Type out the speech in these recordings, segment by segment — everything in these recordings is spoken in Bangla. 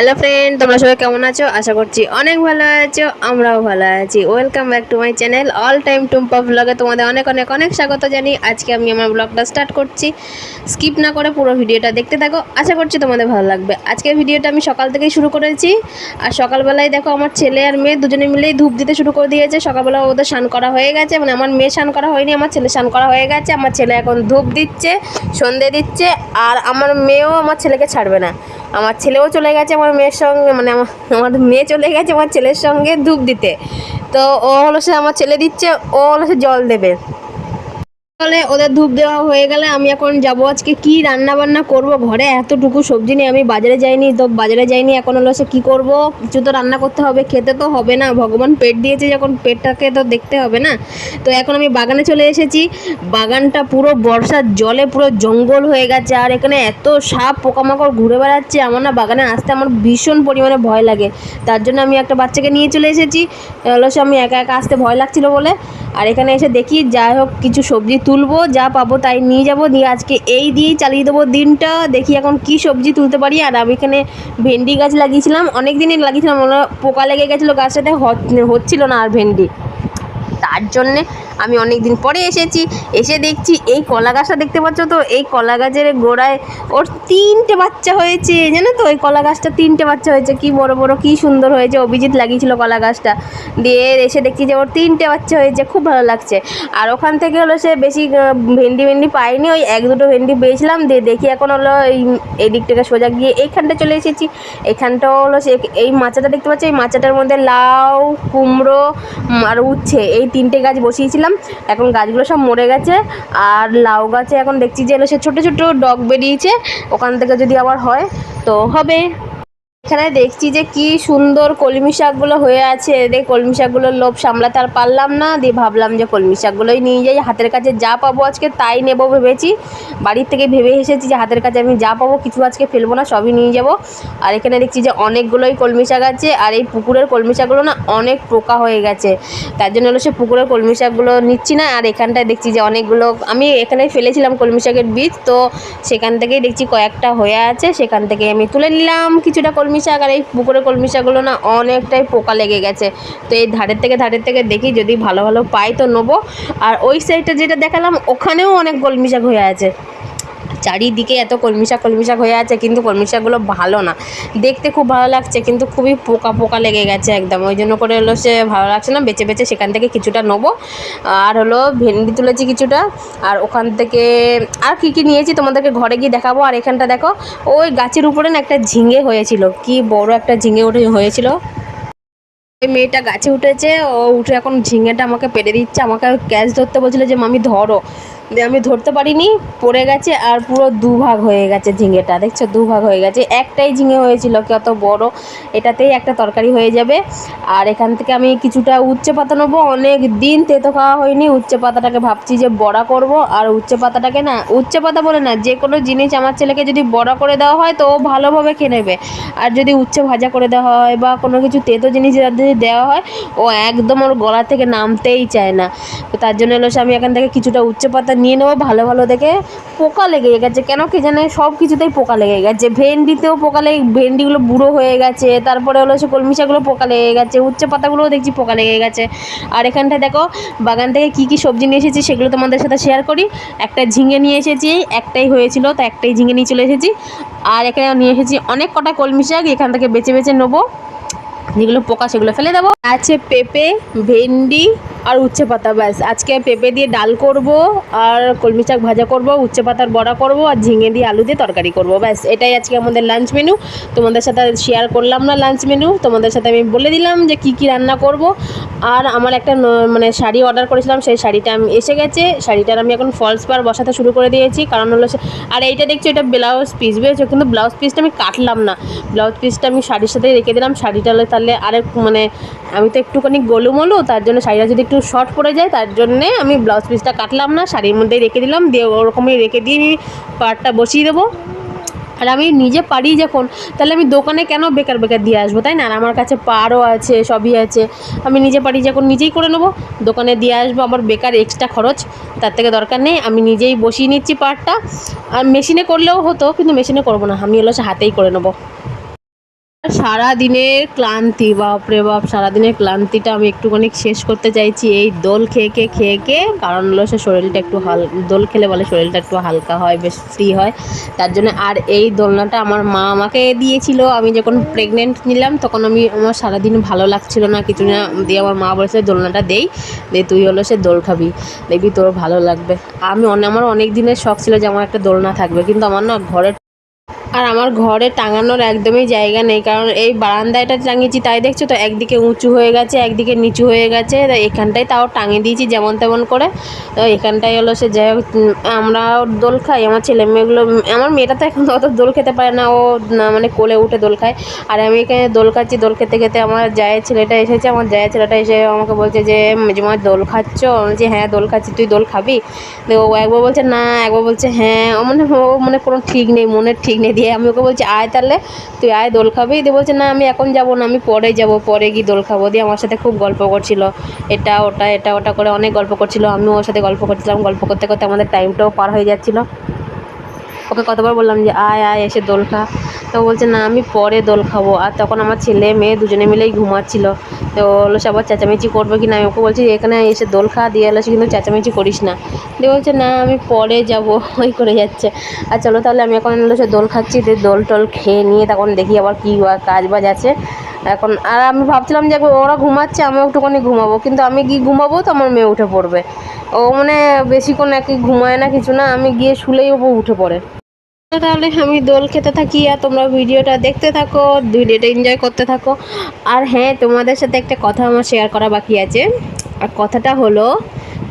হ্যালো ফ্রেন্ড তোমরা সবাই কেমন আছো? আশা করছি অনেক ভালো আছো, আমরাও ভালো আছি। Welcome back to my channel all time Tumpa ব্লগে তোমাদের অনেক অনেক অনেক স্বাগত জানি আজকে আমি আমার ব্লগটা স্টার্ট করছি। স্কিপ না করে পুরো ভিডিওটা দেখতে থাকো, আশা করছি তোমাদের ভালো লাগবে। আজকের ভিডিওটা আমি সকাল থেকেই শুরু করেছি। আর সকালবেলায় দেখো আমার ছেলে আর মেয়ে দুজনে মিলেই ধূপ দিতে শুরু করে দিয়েছে। সকালবেলা ওদের স্নান করা হয়ে গেছে মানে আমার মেয়ে স্নান করা হয়নি, আমার ছেলে স্নান করা হয়ে গেছে। আমার ছেলে এখন ধূপ দিচ্ছে, সন্ধে দিচ্ছে, আর আমার মেয়েও আমার ছেলেকে ছাড়বে না। আমার ছেলেও চলে গেছে আমার মেয়ের সঙ্গে মানে আমার আমার মেয়ে চলে গেছে আমার ছেলের সঙ্গে ধূপ দিতে। তো ও হলো সে আমার ছেলে দিচ্ছে, ও হলো সে জল দেবে। তাহলে ওদের ধূপ দেওয়া হয়ে গেলে আমি এখন যাব আজকে কি রান্না বান্না করব? ঘরে এতটুকু সবজি নেই আমি বাজারে যাইনি, তো বাজারে যাইনি, এখন হলো সে কী করব? কিছু তো রান্না করতে হবে, খেতে তো হবে না। ভগবান পেট দিয়েছে যখন পেটটাকে তো দেখতে হবে না। তো এখন আমি বাগানে চলে এসেছি। বাগানটা পুরো বর্ষার জলে পুরো জঙ্গল হয়ে গেছে, আর এখানে এত সাপ পোকামাকড় ঘুরে বেড়াচ্ছে, আমার না বাগানে আসতে আমার ভীষণ পরিমাণে ভয় লাগে। তার জন্য আমি একটা বাচ্চাকে নিয়ে চলে এসেছি। হলো সে আমি একা একা আসতে ভয় লাগছিল বলে। আর এখানে এসে দেখি, যাই হোক, কিছু সবজি তুলবো, যা পাবো তাই নিয়ে যাব। দিয়ে আজকে এই দিয়েই চালিয়ে দেবো দিনটা। দেখি এখন কি সবজি তুলতে পারি। আর আমি এখানে ভেন্ডি গাছ লাগিয়েছিলাম। অনেক দিনই লাগিয়েছিলাম। পোকা লেগে গেছিল গাছটাতে হচ্ছিল না আর ভেন্ডি। তার জন্যে আমি অনেক দিন পরে এসেছি। এসে দেখছি এই কলা গাছটা দেখতে পাচ্ছ তো? এই কলা গাছের গোড়ায় ওর তিনটে বাচ্চা হয়েছে, জানো তো? ওই কলা গাছটা তিনটে বাচ্চা হয়েছে। কি বড় বড়, কি সুন্দর হয়েছে। অভিজিৎ লাগিয়েছিল কলা গাছটা। দিয়ে এসে দেখছি যে ওর তিনটে বাচ্চা হয়েছে। খুব ভালো লাগছে। আর ওখান থেকে হলো সে বেশি ভেন্ডি ভেন্ডি পাইনি ওই এক দুটো ভেন্ডি পেয়েছিলাম দিয়ে দেখি এখন হলো এই এই থেকে সোজা গিয়ে এইখানটা চলে এসেছি। এখানটাও হলো সে, এই মাচাটা দেখতে পাচ্ছি? এই মাচাটার মধ্যে লাউ, কুমড়ো আর উচ্ছে। এই তিনটে গাছ বসিয়েছিলাম, এখন গাছগুলো সব মরে গেছে, আর লাউ গাছে এখন দেখছি যে এলো, সে ছোটো ছোটো ডগ বেরিয়েছে, ওখান থেকে যদি আবার হয়, তো হবে। এখানে দেখছি যে কি সুন্দর কলমি শাকগুলো হয়ে আছে। দেখ কলমি শাকগুলোর লোভ সামলাতে আর পারলাম না। দিয়ে ভাবলাম যে কলমি শাকগুলোই নিয়ে যাই। হাতের কাছে যা পাবো আজকে তাই নেব ভেবেছি। বাড়ির থেকে ভেবে এসেছি যে হাতের কাছে আমি যা পাবো কিছু আজকে ফেলব না, সবই নিয়ে যাব। আর এখানে দেখছি যে অনেকগুলোই কলমি শাক আছে। আর এই পুকুরের কলমি শাকগুলো না অনেক পোকা হয়ে গেছে। তার জন্য হলো সে পুকুরের কলমি শাকগুলো নিচ্ছি না। আর এখানটায় দেখছি যে অনেকগুলো আমি এখানে ফেলেছিলাম কলমি শাকের বীজ। তো সেখান থেকেই দেখছি কয়েকটা হয়ে আছে। সেখান থেকে আমি তুলে নিলাম। কিছুটা কলমি শাক আর এই পুকুরের কলমি শাকগুলো না অনেকটাই পোকা লেগে গেছে। তো এই ধারের থেকে ধারের থেকে দেখি যদি ভালো ভালো পাই তো নেব। আর ওই সাইডটা যেটা দেখালাম, ওখানেও অনেক কলমি শাক হয়ে আছে। চারিদিকে এত কলমি শাক কলমি শাক হয়ে আছে, কিন্তু কলমি শাকগুলো ভালো না। দেখতে খুব ভালো লাগছে, কিন্তু খুবই পোকা পোকা লেগে গেছে একদম। ওই জন্য করে হলো সে ভালো লাগছে না বেছে বেছে সেখান থেকে কিছুটা নেব। আর হলো ভেন্ডি তুলেছি কিছুটা, আর ওখান থেকে আর কি কি নিয়েছি তোমাদেরকে ঘরে গিয়ে দেখাবো। আর এখানটা দেখো, ওই গাছের উপরে না একটা ঝিঙে হয়েছিল। কি বড় একটা ঝিঙে উঠে হয়েছিল। ওই মেয়েটা গাছে উঠেছে, ও উঠে এখন ঝিঙেটা আমাকে পেরে দিচ্ছে। আমাকে ক্যাচ ধরতে বলছিল যে, মামি, ধরো। দিয়ে আমি ধরতে পারিনি, পড়ে গেছে আর পুরো দুভাগ হয়ে গেছে ঝিঙেটা, দেখছ? দুভাগ হয়ে গেছে। একটাই ঝিঙে হয়েছিল কত বড়? এটাতেই একটা তরকারি হয়ে যাবে। আর এখান থেকে আমি কিছুটা উচ্ছে পাতা নেব। অনেক দিন তেতো খাওয়া হয়নি। উচ্চে পাতাটাকে ভাবছি যে বড়া করব। আর উচ্ছে পাতাটাকে না উচ্চে পাতা বলে না, যে কোনো জিনিস আমার ছেলেকে যদি বড়া করে দেওয়া হয়, তো ও ভালোভাবে খেয়ে নেবে। আর যদি উচ্ছে ভাজা করে দেওয়া হয় বা কোনো কিছু তেতো জিনিস যদি দেওয়া হয়, ও একদম ওর গলা থেকে নামতেই চায় না। তো তার জন্য হলো আমি এখান থেকে কিছুটা উচ্ছে পাতা নিয়ে নেব ভালো ভালো দেখে পোকা লেগে গেছে। কেন কি জানে? সব কিছুতেই পোকা লেগে গেছে। ভেন্ডিতেও পোকা লেগে, ভেন্ডিগুলো বুড়ো হয়ে গেছে, তারপরে হলো সে কলমি শাকগুলো পোকা লেগে গেছে উচ্চ পাতাগুলোও দেখছি পোকা লেগে গেছে। আর এখানটায় দেখো, বাগান থেকে কী কী সবজি নিয়ে এসেছি সেগুলো তোমাদের সাথে শেয়ার করি। একটা ঝিঙে নিয়ে এসেছি, একটাই হয়েছিল, তো একটাই ঝিঙে নিয়ে চলে এসেছি। আর এখানে নিয়ে এসেছি অনেক কটা কলমি শাক এখান থেকে বেছে বেছে নেব। যেগুলো পোকা সেগুলো ফেলে দেবো। আছে পেঁপে, ভেন্ডি আর উচ্ছে পাতা, ব্যাস। আজকে পেঁপে দিয়ে ডাল করব আর কলমি শাক ভাজা করব, উচ্ছে পাতার বড়া করব আর ঝিঙে দিয়ে আলু দিয়ে তরকারি করব। ব্যাস, এটাই আজকে আমাদের লাঞ্চ মেনু তোমাদের সাথে শেয়ার করলাম না লাঞ্চ মেনু তোমাদের সাথে আমি বলে দিলাম যে কি কি রান্না করব। আর আমার একটা মানে শাড়ি অর্ডার করেছিলাম, সেই শাড়িটা আমি এসে গেছে। শাড়িটার আমি এখন ফলস পার বসাতে শুরু করে দিয়েছি। কারণ হলো আর এইটা দেখছ, এটা ব্লাউজ পিস বুঝেছ? কিন্তু ব্লাউজ পিসটা আমি কাটলাম না। ব্লাউজ পিসটা আমি শাড়ির সাথে রেখে দিলাম। শাড়িটা হলে তাহলে আরেক মানে আমি তো একটুখানি গোলুমলু, তার জন্য শাড়িটা যদি একটু শর্ট পড়ে যায়, তার জন্যে আমি ব্লাউজ পিসটা কাটলাম না, শাড়ির মধ্যেই রেখে দিলাম, দিয়ে ওরকমই রেখে দিয়ে আমি পাড়টা বসিয়ে দেবো। আর আমি নিজে পারি যখন, তাহলে আমি দোকানে কেন বেকার বেকার দিয়ে আসব, তাই না? আর আমার কাছে পারও আছে, সবই আছে। আমি নিজে পারি যখন নিজেই করে নেব, দোকানে দিয়ে আসব, আমার বেকার এক্সট্রা খরচ, তার থেকে দরকার নেই, আমি নিজেই বসিয়ে নিচ্ছি পাটটা আর মেশিনে করলেও হতো, কিন্তু মেশিনে করব না, আমি হলো হাতেই করে নেব। সারা দিনের ক্লান্তি বাপরে বাপ সারা দিনের ক্লান্তিটা আমি একটুখানি শেষ করতে চাইছি। এই দোল খেয়ে খেয়ে খেয়ে খেয়ে কারণ হলো সে শরীরটা একটু হাল, দোল খেলে বলে শরীরটা একটু হালকা হয়, বেশ ফ্রি হয়। তার জন্য আর এই দোলনাটা আমার মা আমাকে দিয়েছিল। আমি যখন প্রেগনেন্ট নিলাম তখন আমি, আমার সারাদিন ভালো লাগছিল না, কিছু না দিয়ে আমার মা বলেছে, দোলনাটা দেই, দিয়ে তুই হলো সে দোল খাবি। দেখবি তোর ভালো লাগবে। আমি অনে- আমার অনেক দিনের শখ ছিল যে আমার একটা দোলনা থাকবে, কিন্তু আমার না ঘরের আর আমার ঘরে টাঙানোর একদমই জায়গা নেই, কারণ এই বারান্দায় এটা টাঙিয়েছি তাই দেখছ তো, একদিকে উঁচু হয়ে গেছে, একদিকে নিচু হয়ে গেছে এখানটায় তাও টাঙিয়ে দিয়েছি যেমন তেমন করে। তো এখানটায় হলো সে যাই হোক আমরা দোল খাই, আমার ছেলে মেয়েগুলো, আমার মেয়েটা তো এখন অত দোল খেতে পারে না, ও না মানে কোলে উঠে দোল খায়। আর আমি এখানে দোল খাচ্ছি, দোল খেতে খেতে আমার জায়ের ছেলেটা এসেছে, আমার জায়ের ছেলেটা এসে আমাকে বলছে যে মেজমা দোল খাচ্ছ? আমি বলছি হ্যাঁ দোল খাচ্ছি, তুই দোল খাবি? তো ও একবার বলছে, না, একবার বলছে হ্যাঁ মানে ও মানে কোনো ঠিক নেই, মনের ঠিক নেই, দিয়ে আমি ওকে বলছি, আয় তাহলে, তুই আয়, দোল খাবি? দিয়ে বলছে, না, আমি এখন যাব না, আমি পরে যাব, পরে গিয়ে দোল খাব। দিয়ে আমার সাথে খুব গল্প করছিল। এটা, ওটা এটা, ওটা করে অনেক গল্প করছিল। আমি ওর সাথে গল্প করছিলাম। গল্প করতে করতে আমাদের টাইমটাও পার হয়ে যাচ্ছিল। ওকে কতবার বললাম যে, আয় আয়, এসে দোল খা। তো বলছে, না, আমি পরে দোল খাব। আর তখন আমার ছেলে মেয়ে দুজনে মিলেই ঘুমাচ্ছিল। তো ও হলো সে আবার চেঁচামেচি করবে কি না আমি ওকে বলছি, এখানে এসে দোল খা, দিয়ে এলো কিন্তু চেঁচামেচি করিস না। দিয়ে বলছে, না, আমি পরে যাব। ওই করে যাচ্ছে। আর চলো তাহলে, আমি এখন হলো সে দোল খাচ্ছি, দিয়ে দোল টোল খেয়ে নিয়ে তখন দেখি আবার কী কাজ বাজ আছে। এখন, আর আমি ভাবছিলাম যে ওরা ঘুমাচ্ছে আমি একটুখানি ঘুমাবো। কিন্তু আমি গিয়ে ঘুমাবো তো আমার মেয়ে উঠে পড়বে। ও মানে বেশিক্ষণ একই ঘুমায় না, কিছু না, আমি গিয়ে শুলেই ও উঠে পড়ে। তাহলে আমি দোল খেতে থাকি, আর তোমরা ভিডিওটা দেখতে থাকো, ভিডিওটা এনজয় করতে থাকো। আর হ্যাঁ তোমাদের সাথে একটা কথা আমার শেয়ার করা বাকি আছে। আর কথাটা হলো,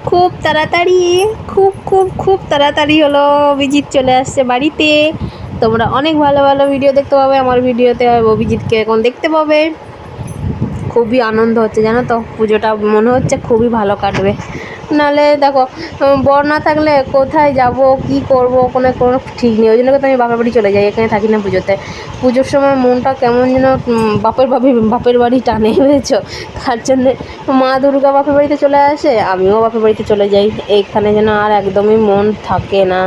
খুব তাড়াতাড়ি, খুব খুব খুব তাড়াতাড়ি হলো, অভিজিৎ চলে আসছে বাড়িতে। তোমরা অনেক ভালো ভালো ভিডিও দেখতে পাবে আমার ভিডিওতে অভিজিৎকে এখন দেখতে পাবে। খুবই আনন্দ হচ্ছে, জানো তো? পুজোটা মনে হচ্ছে খুবই ভালো কাটবে। নাহলে দেখো বর না থাকলে কোথায় যাব, কি করব, কোনো কোনো ঠিক নেই। ওই জন্য তো আমি বাপের বাড়ি চলে যাই, এখানে থাকি না পুজোতে। পুজোর সময় মনটা কেমন যেন বাপের বাপি বাপের বাড়ি টানে, বুঝেছ? তার জন্যে মা দুর্গা বাপের বাড়িতে চলে আসে, আমিও বাপের বাড়িতে চলে যাই। এইখানে যেন আর একদমই মন থাকে না।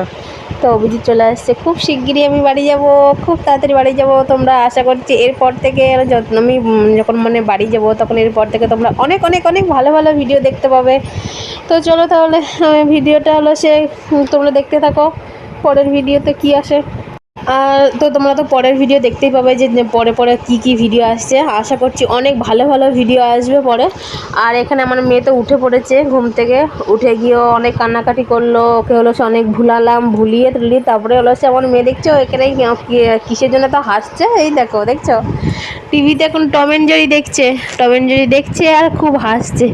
তো অভিজিৎ চলে আসছে। খুব শিগগিরই আমি বাড়ি যাব, খুব তাড়াতাড়ি বাড়ি যাব, তোমরা আশা করছি এরপর থেকে যত্ন আমি যখন মানে বাড়ি যাব, তখন এরপর থেকে তোমরা অনেক অনেক অনেক ভালো ভালো ভিডিও দেখতে পাবে। তো চলো তাহলে ভিডিওটা হলো সে তোমরা দেখতে থাকো, পরের ভিডিওতে কি আসে। আর তো তোমরা তো পরের ভিডিও দেখতেই পাবে যে পরে পরে কি কি ভিডিও আসছে। আশা করছি অনেক ভালো ভালো ভিডিও আসবে পরে। আর এখানে আমার মেয়ে তো উঠে পড়েছে ঘুম থেকে। উঠে গিয়েও অনেক কান্নাকাটি করল, ওকে হলো সে অনেক ভুলালাম, ভুলিয়ে তুলি, তারপরে হলো সে আমার মেয়ে দেখছ এখানে কিসের জন্য তো হাসছে? এই দেখো, দেখছ? টিভিতে এখন টম অ্যান্ড জেরি দেখছে, টম অ্যান্ড জেরি দেখছে আর খুব হাসছে।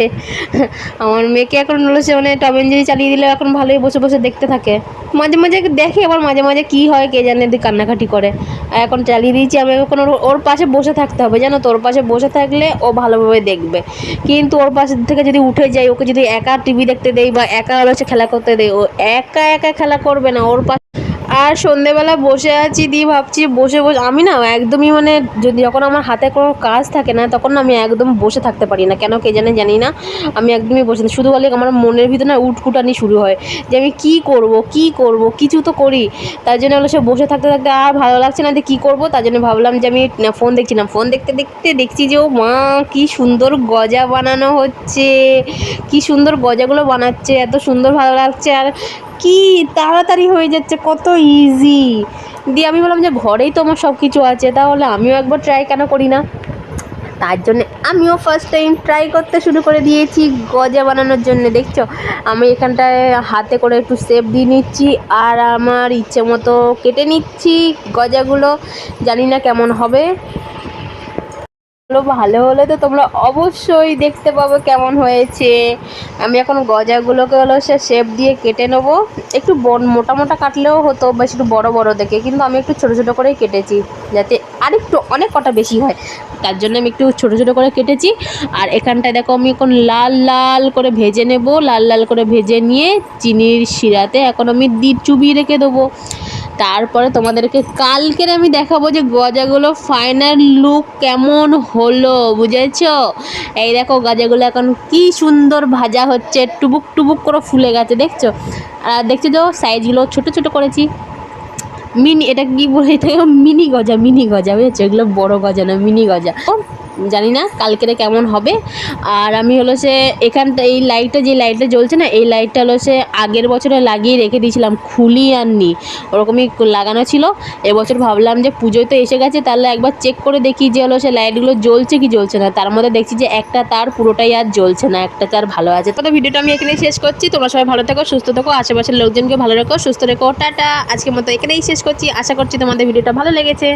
আমার মেয়েকে এখন সে মানে টম অ্যান্ড জেরি চালিয়ে দিলে এখন ভালোই বসে বসে দেখতে থাকে। মাঝে মাঝে দেখে, আবার মাঝে মাঝে কী হয় কে জানে তুই কান্নাকাটি করে। আর এখন চালিয়ে দিয়েছি, আমি এখন ওর- ওর পাশে বসে থাকতে হবে, জানো তো? ওর পাশে বসে থাকলে ও ভালোভাবে দেখবে। কিন্তু ওর পাশে থেকে যদি উঠে যায় ওকে যদি একা টিভি দেখতে দেই বা একা হলো খেলা করতে দেয় ও একা একা খেলা করবে না, ওর পাশে আর সন্ধেবেলা বসে আছি দিয়ে ভাবছি বসে বসে, আমি না একদমই মানে যদি যখন আমার হাতে কোনো কাজ থাকে না, তখন না আমি একদম বসে থাকতে পারি না। কেন কে জানে জানি না, আমি একদমই বসে। শুধু বলে আমার মনের ভিতরে না উটকুটানি শুরু হয় যে আমি কি করব কি করব, কিছু তো করি। তার জন্য হলো সে বসে থাকতে থাকতে আর ভালো লাগছে না যে কী করব। তার জন্য ভাবলাম যে আমি ফোন দেখছিলাম ফোন দেখতে দেখতে দেখছি যে ও মা, কি সুন্দর গজা বানানো হচ্ছে। কি সুন্দর গজাগুলো বানাচ্ছে, এত সুন্দর ভালো লাগছে। আর কি তাড়াতাড়ি হয়ে যাচ্ছে, কত ইজি দিয়ে আমি বললাম যে, ঘরেই তো আমার সব কিছু আছে, তাহলে আমিও একবার ট্রাই কেন করি না? তার জন্য আমিও ফার্স্ট টাইম ট্রাই করতে শুরু করে দিয়েছি, গজা বানানোর জন্য, দেখছ? আমি এখানটায় হাতে করে একটু শেপ দিয়ে নিচ্ছি, আর আমার ইচ্ছে মতো কেটে নিচ্ছি গজাগুলো, জানি না কেমন হবে। হলো ভালো হলে তো তোমরা অবশ্যই দেখতে পাবে কেমন হয়েছে। আমি এখন গজাগুলোকে হলো সে শেপ দিয়ে কেটে নেব। একটু বন মোটা মোটা কাটলেও হতো, বেশ একটু বড় বড় দেখে। কিন্তু আমি একটু ছোটো ছোটো করেই কেটেছি, যাতে আরেকটু অনেক কটা বেশি হয়। তার জন্য আমি একটু ছোটো ছোটো করে কেটেছি। আর এখানটায় দেখো আমি এখন লাল লাল করে ভেজে নেব। লাল লাল করে ভেজে নিয়ে চিনির শিরাতে এখন আমি দি, চুবিয়ে রেখে দেবো। তারপরে তোমাদেরকে কালকের আমি দেখাবো যে গজাগুলো ফাইনাল লুক কেমন হলো, বুঝেছ? এই দেখো গজাগুলো এখন কি সুন্দর ভাজা হচ্ছে, টুবুক টুবুক করে ফুলে গেছে, দেখছ? আর দেখছ তো সাইজগুলো ছোট ছোট করেছি। মিনি, এটা কি বলে এটা মিনি গজা মিনি গজা, বুঝেছ? এগুলো বড় গজা না, মিনি গজা। জানি না কালকেরে কেমন হবে। আর আমি হলো সে এখানটা এই লাইটটা যে লাইটটা জ্বলছে না, এই লাইটটা হলো সে আগের বছরে লাগিয়ে রেখে দিয়েছিলাম, খুলি আননি। ওরকমই লাগানো ছিল। এবছর ভাবলাম যে পুজোয় তো এসে গেছে, তাহলে একবার চেক করে দেখি যে হলো সে লাইটগুলো জ্বলছে কি জ্বলছে না। তার মধ্যে দেখছি যে একটা তার পুরোটাই আর জ্বলছে না, একটা তার ভালো আছে। তো ভিডিওটা আমি এখানেই শেষ করছি। তোমরা সবাই ভালো থাকো, সুস্থ থাকো, আশেপাশের লোকজনকে ভালো রেখো, সুস্থ রেখো, টাটা। আজকের মতো এখানেই শেষ করছি। আশা করছি তোমাদের ভিডিওটা ভালো লেগেছে।